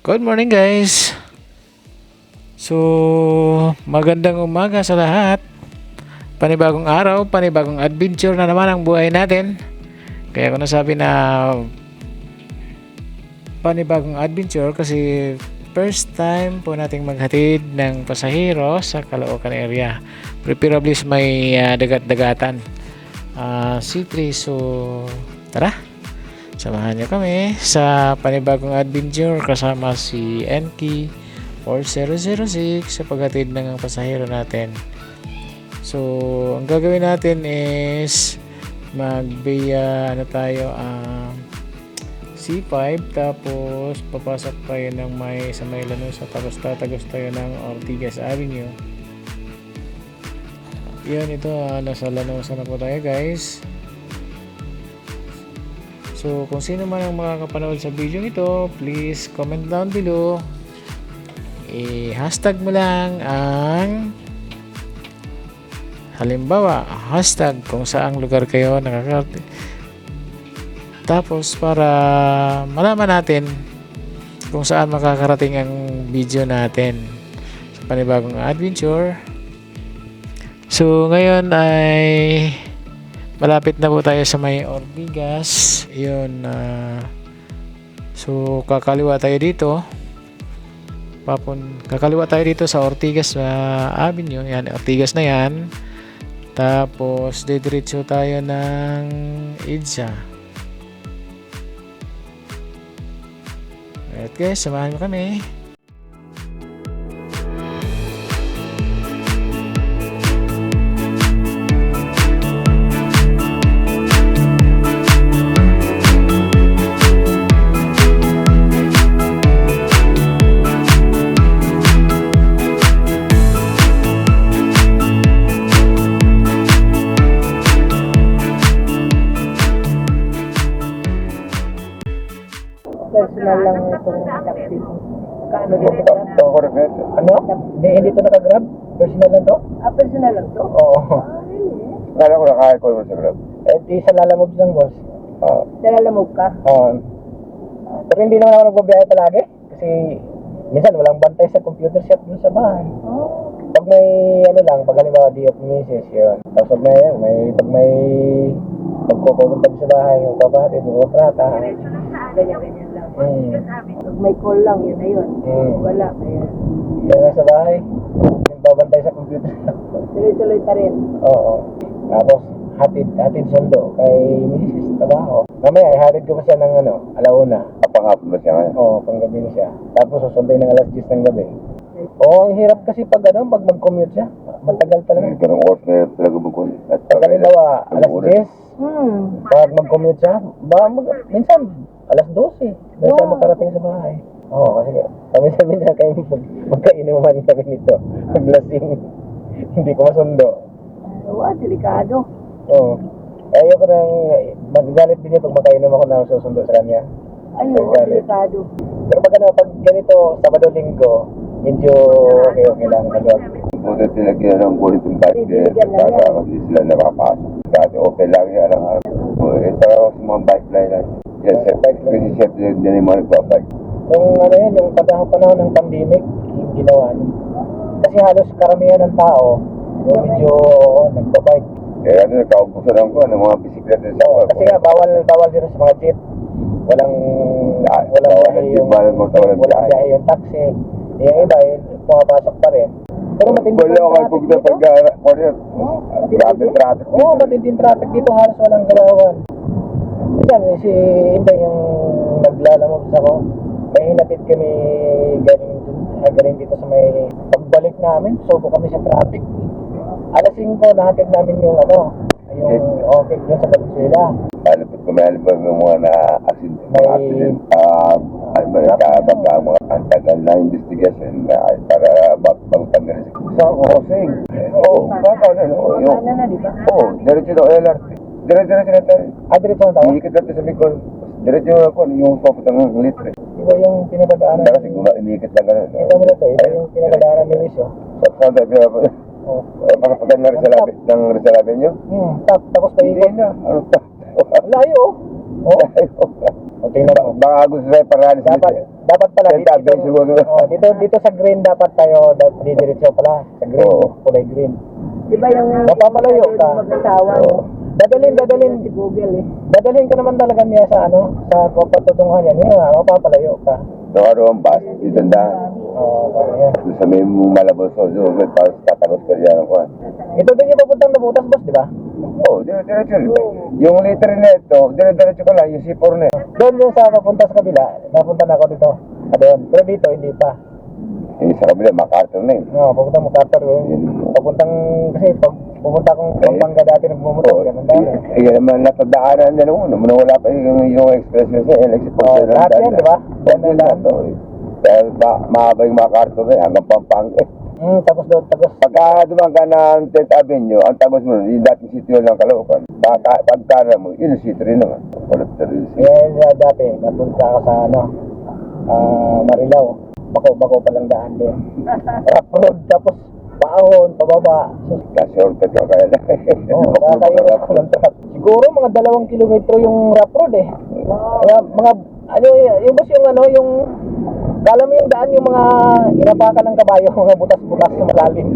Good morning guys. So, magandang umaga sa lahat. Panibagong araw, panibagong adventure na naman ang buhay natin. Kaya ko nasabi na panibagong adventure kasi first time po nating maghatid ng pasahero sa Caloocan area. Preferably may ah, dagat-dagatan. Ah, C3. So, tara. Samahan niyo kami sa panibagong adventure kasama si Enki 4006 sa paghatid ng pasahero natin. So, ang gagawin natin is magbiya ano tayo um, C5 tapos papasok tayo ng may sa may Lanusa tapos tatagos tayo ng Ortigas Avenue. Yun ito ah, nasa Lanusa na po tayo guys. So, kung sino man ang makakapanood sa video ito, please comment down below. I-hashtag mo lang ang halimbawa, hashtag kung saang lugar kayo nakakarating. Tapos, para malaman natin kung saan makakarating ang video natin sa panibagong adventure. So, ngayon ay malapit na po tayo sa may Ortigas. Yun. ah, so, kakaliwa tayo dito. Papun, kakaliwa tayo dito sa Ortigas na Avenue. Yan, Ortigas na yan. Tapos, didiretso tayo ng EDSA. Alright guys, samahan mo kami. Itong taxi. Kaano din ito? Ako rin ito. Ano? Hindi, hindi to nakagrab? Personal lang to? Ah, personal lang to? Oo. Ah, really? Kala ko nakaya ko sa grab. Eh, di sa lalamove lang, boss. Ah, Nalalamog ka? Oo. pero hindi naman ako nagbabiyahe palagi. Kasi minsan walang bantay sa computer shop dun sa bahay. Oh. Pag may ano lang, pag halimbawa di of misis, yun. Tapos pag may, may, pag may pagkukupunta sa bahay, yung papahatid, yung kontrata. Ganyan-ganyan lang. Hmm. May call lang, yun na yun. Hmm. Wala, kaya Yan na sa bahay. Yung babantay sa computer tuloy-tuloy pa rin. Oo. Tapos, hatid, hatid sundo kay misis, trabaho. Mamaya, ihatid ko pa siya ng ano, alauna. kapangapon ba siya ngayon? Oo, panggabi na siya. Tapos susunday ng alas 10 ng gabi. Oo, ang hirap kasi pag ano, pag mag-commute siya. Matagal talaga. Ganong oras na yun talaga magkun. At Pag halimbawa, alas 10, Hmm. pag mag-commute siya, ba, mag, minsan, alas 12. Dahil siya Wow. makarating sa bahay. Oo, kasi paminsan-minsan kayo mag, magkainuman kami nito. Maglasing. Hindi ko masundo. Wow, delikado. Oo. Eh, ayoko nang, magagalit din niya pag makainom ako na susundo sa kanya. Galit. delikado. Pero pag ano, pag ganito, Sabado, Linggo, medyo okay, okay lang. Maluwag. Buti tinagyan ng bulletin bike Hindi, bigyan lang para kasi sila nakapasok. Dati open lang yan ang araw. So, ito ako sa mga bike line Yan, sir. Kasi sir, din din yung mga nagbabike. Yung ano yun, yung panahon panahon ng pandemic, yung ginawa niya. Kasi halos karamihan ng tao, yung medyo nagbabike. Kaya ano, nakaubusan lang ko ng mga bisikleta sa Oo, kasi nga bawal bawal din sa mga jeep. Walang Ah, walang bawal biyahe yung walang walang biyahe. yung taxi. Yung iba eh, pumapasok pa rin. Pero matindi Wala ako traffic dito. pag matindi Grabe traffic Oo, oh, matinding traffic dito halos walang gawawan. Kasi si Inday yung naglalamog sa ko. May hinatid kami galing, ah, galing dito sa may pagbalik namin. Sobo kami sa traffic. Alas 5 nahatid namin yung ano, yung okay doon sa Valenzuela. Ano po, kung may alam ba yung mga na-accident, mga May- accident, ah, ano ba, nakabag ka, mga ang tagal na investigation na para magpagtan na siya. Sa crossing. Oo, baka ano, no, yung, Ano na, di ba? oo, diretso daw LRT. Diretso-diretso na tayo. Ah, diretso na tayo? Iikot natin sa likod. Diretso na ako, yung papunta ng litre. Iba yung pinabadaanan. Hindi kasi guma, iniikot lang gano'n. Ito mo na to, iba yung pinabadaanan ni Luis, oh. Sa saan tayo pinapa? Oh. Makapunta na rin sa labi, ng Rizal Avenue? Hmm, tap, tapos pa Hindi ikot. na. Ano pa? Layo, oh. Oh, O tingnan mo. Baka gusto tayo paralis Dapat, dapat pala Sa dito, dito, oh, dito, dito sa green dapat tayo, dapat didiretso pala. Sa green, kulay green. Di ba yung Mapapalayo ka. mag-asawa? Dadalhin, dadalhin, Si Google eh. dadalhin ka naman talaga niya sa ano, sa patutunguhan yan. Yan, ah, mapapalayo ka. Doon ka roon, bus, dahan. Oo, parang yan. Doon sa may malabos o doon, tapos tatagos ka riyan ako. Ito din yung papuntang nabutas, boss, di ba? Oo, oh, dire-diretso. Yung liter na ito, dire-diretso ko lang, yung C4 na yun. Doon yung sa papunta sa kabila, napunta na ako dito. Ah, doon. Pero dito, hindi pa. Yung sa kabila, MacArthur na yun. No, papuntang MacArthur. Papuntang, kasi pag pumunta akong Pampanga dati Oo, ganun dahil. Eh, yan naman natadaanan niya noon. Nung wala pa yung, yung expression sa LX. Oo, lahat yan, di ba? Yan na lahat. oo. Kaya ma mahaba yung MacArthur na yun, hanggang Pampanga. Hmm, tapos doon, tapos Pagka dumaan ka ng 10th Avenue, ang tagos mo yung dating sitio ng Caloocan. Pagka, pagkara mo, yun sitio rin naman. Wala pa rin sitio. Kaya yeah, dati, napunta ako sa ano, ah Marilao. Bako-bako palang daan doon. Rough road, tapos paahon, pababa. Ka-shortcut ka kaya lang. Oo, oh, nakakaiwas ko ng truck. Siguro mga dalawang kilometro yung rough road eh. Kaya mga, ano, y- yung boss yung ano, yung, kala mo yung daan yung mga inapakan ng kabayo, mga butas-butas na malalim.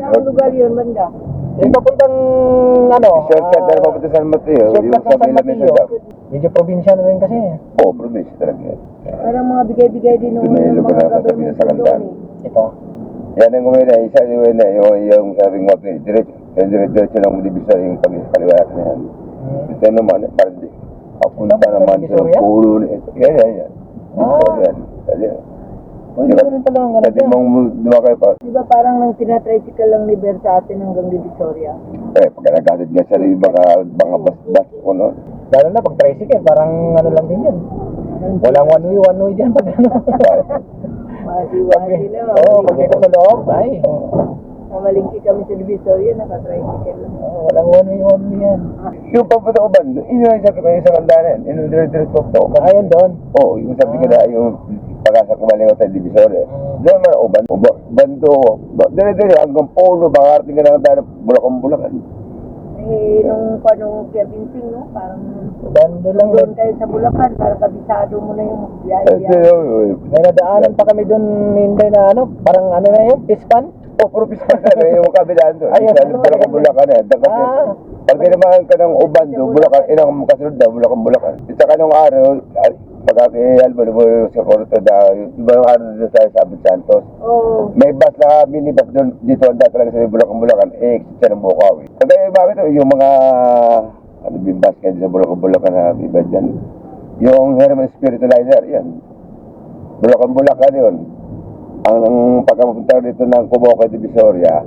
Saan lugar yun, banda? Yung papuntang, ano, Shortcut ah, na papunta sa San Mateo. shortcut ng San Mateo. Oo, Medyo probinsya na rin kasi. oh, province talaga yan. Parang mga bigay-bigay din ng mga government sa eh. Ito. Yan ang umina, isa yung umina, yung, yung sabing wag diretso. Yung diretso ng division, yung pag kaliwa natin yan. Hmm. Ito naman, parang di. Papunta naman sa Divisoria? pulo na ito. Yan, yan, yan. Ah. Divisoria yan. Yan. Hindi ko rin pala ang ganun Pwede mong dumakay pa. Di ba parang nang tinatricycle lang ni Ber sa atin hanggang Divisoria? Eh, pagka nagkatid nga rin, baka, mga bas-bas ko no. Lalo na pag tricycle, parang ano lang din yan. Walang one way, one way dyan pag ano. Masiwasi lang. Oo, pag dito sa loob, ay. Mamalingki kami sa Divisoria, naka-tricycle lang. Oh, walang one way, one way yan. Yung papunta ko ba, yun yung isa ko sa kandanan. Yun yung diretso ko to. Ayun doon. Oo, yung sabi ko na yung pag-asa kumalingot sa divisoria. Doon man, o ban, o ba- bando, ba- dire-dire hanggang polo, baka arating ka na tayo bulakan-bulakan. Eh, nung panong Kevin Singh, no? Parang Bando lang doon kayo sa Bulacan, parang kabisado mo na yung Eh, biyahe-biyahe. eh, May nadaanan pa kami doon, Ninday, na ano, parang ano na yun, pispan. Oh, puro pisan na yung kabilaan doon. Ayun. Ayun, bulakan bulakan eh. Kasi, Ah. pag pinamahan ka ng ubando, bulakan, inang kasunod na, bulakan bulakan. At saka nung araw, ay, pagkakiyal mo, mo sa Corto da, yung iba yung araw doon sa Sabit Santos. Oo. May bus na minibus doon dito ang talaga sa Bulacan Bulacan, eh, siya ng Bukawi. Kaya bakit oh, yung mga, ano yung bus kayo sa Bulacan Bulacan na iba dyan, yung Herman Spiritualizer, yan. Bulacan Bulacan yun. Ang, pagkapunta dito ng Cubao kay Divisoria,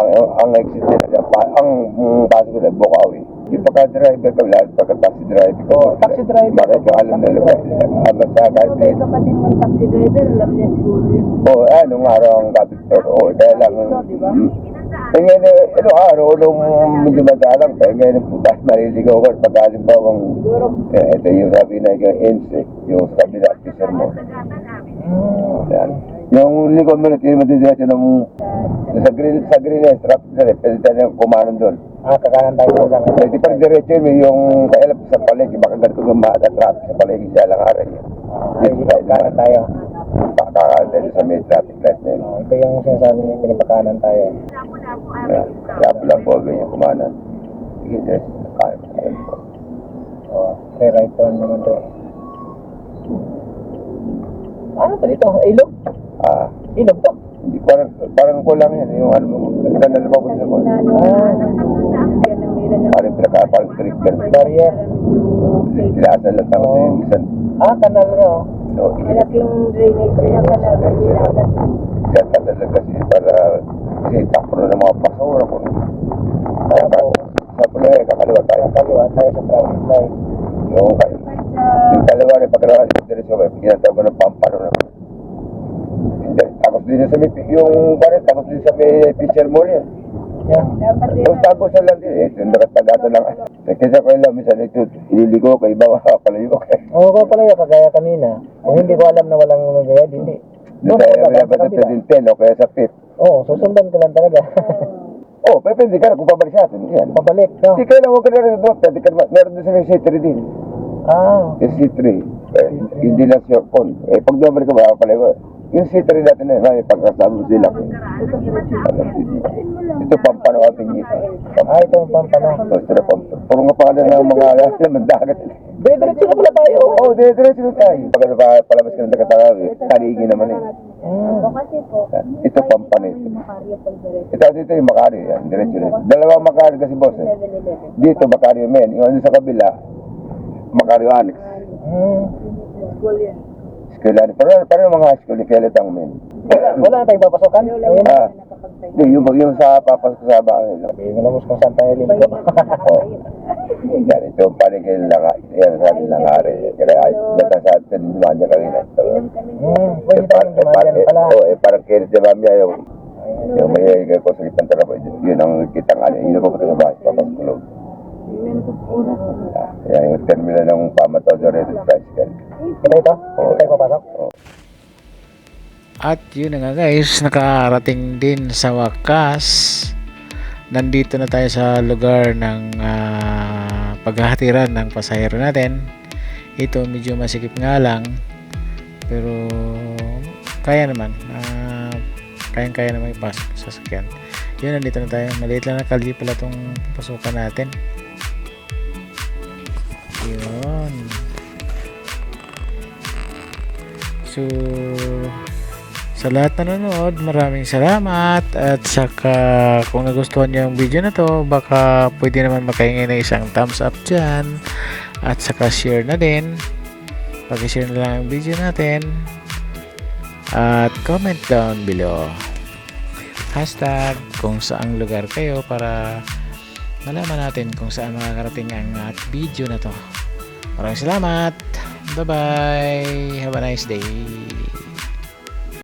ang, ang, exit nila, pa, ang mm, pasok nila, Bukawi. Yung pagka-driver ka lahat, pagka-taxi driver ka. Oh, taxi driver. Bakit ka alam na lugar? Hanggang sa kahit So, may kapatid mong taxi driver, alam niya siguro yun. Oo, oh, anong araw ang kapitol? Oo, kaya lang. Ito, di ba? Hmm. Eh ngayon, eh, anong araw, nung medyo madalang pa, eh, ngayon po tayo maliligaw ka pag halimbawang, Siguro, eh, ito yung sabi na yung NSEC, yung sabi na officer mo. Hmm. Yan. Yung likod mo na, hindi mo didiretso ng, sa green, sa green na, rin, pwede tayo kumanan doon. Ah, kakanan tayo doon sa Pwede pa rin diretso yun, yung kailap sa palengke, baka ganito gumada traffic sa palengke siya lang araw yun. Ah, Ay, kanan tayo. Pakakaalan sa may traffic light na yun. Oh, ito yung sinasabi niya, pinapakanan tayo. Kaya pala po, ganyan kumanan. Sige, mo kaya po. Oh, may right turn naman to. Ano to dito? Ilog? Ah, Ilog to? hindi, parang, parang kulang yan, yung ano, ganda na pa po sa ko. ano, Ah. yan ang nila ng Parang pinaka, parang ka. Barrier. Tinaasan lang tapos Oo. yung isang, Ah, kanal niya oh. so, malaking drainage na kanal isa kasal lang kasi para, kasi takpo na ng mga basura ko. Kaya ka, sa pula eh, kakaliwa tayo. Kaliwa tayo sa traffic light. Yung, yung kaliwa rin, pagkarawa, yung diretso ko, ginatawa ko ng pampano na. Tapos din sa may, yung, parang, tapos din sa may teacher mo rin. Yeah. Yung tapos na lang din, eh, yung nakatagatan lang. Kaysa ko lang, minsan ito, ililigo ko, iba palayo ko. Oo ko pala yung kagaya kanina. Kung hindi ko alam na walang nagayad, hindi. Doon Doon ako may dadaan sa dapat kabila. din 10 o kaya sa 5. Oo, susundan ko lang talaga. Oh, pero pwede ka na kung pabalik sa atin. Yan. Pabalik? Hindi ka na, huwag ka na rin doon. Pwede ka na, meron din sa may din. Ah, Yung C3, eh, hindi lang siya phone. Eh, pag double ka ba, pala ko, yung C3 natin na may pagkasama sila. Ito pampano ating kita. ah ito yung pampano. Pampano. Pampano. Puro nga pala ng mga laman dagat. Diretso na pala tayo. Oo, oh, dire-diretso na tayo. Pag ano pa, palabas ka ng eh, tarigi naman eh. Hmm. Ito pampano ito. Ito dito yung Makari, yan, diretso na. Dalawang Makari kasi boss eh. Dito Makari men, yung ano sa kabila, Makari Annex. Hmm. Eskwela, pero pero mga school, skeleton men. Wala, wala na tayong papasokan. Ayun. Ah, hindi, yung, yung sa papasok sa lang. Sabihin mo na boss kung saan tayo linggo. Oh. Yan, ito ang paligid lang, yan sa atin lang hari. Kaya ay, nata sa atin, din naman niya kanina. Hmm. Pwede tayong dumadyan pala. Oo, eh, parang kaya si ma'am niya yung, yung may ko sa kitang tarapo, yun ang kitang ano, yun ang pupunta sa bahay, papasok lang. Yan, yung terminal ng pamataw Red Tricycle. Ito ito? Ito tayo papasok? At yun na nga guys, nakarating din sa wakas. Nandito na tayo sa lugar ng ah, paghahatiran ng pasahero natin. Ito medyo masikip nga lang. Pero kaya naman. Ah, kayang-kaya naman ipasok sa sasakyan. Yun, nandito na tayo. Maliit lang na kalye pala itong pasukan natin. Yun. So, sa lahat na nanonood, maraming salamat. At saka kung nagustuhan niyo yung video na to, baka pwede naman makahingi ng isang thumbs up dyan. At saka share na din. Pag-share na lang ang video natin. At comment down below. Hashtag kung saang lugar kayo para malaman natin kung saan makakarating ang at video na to maraming salamat. Bye bye have a nice day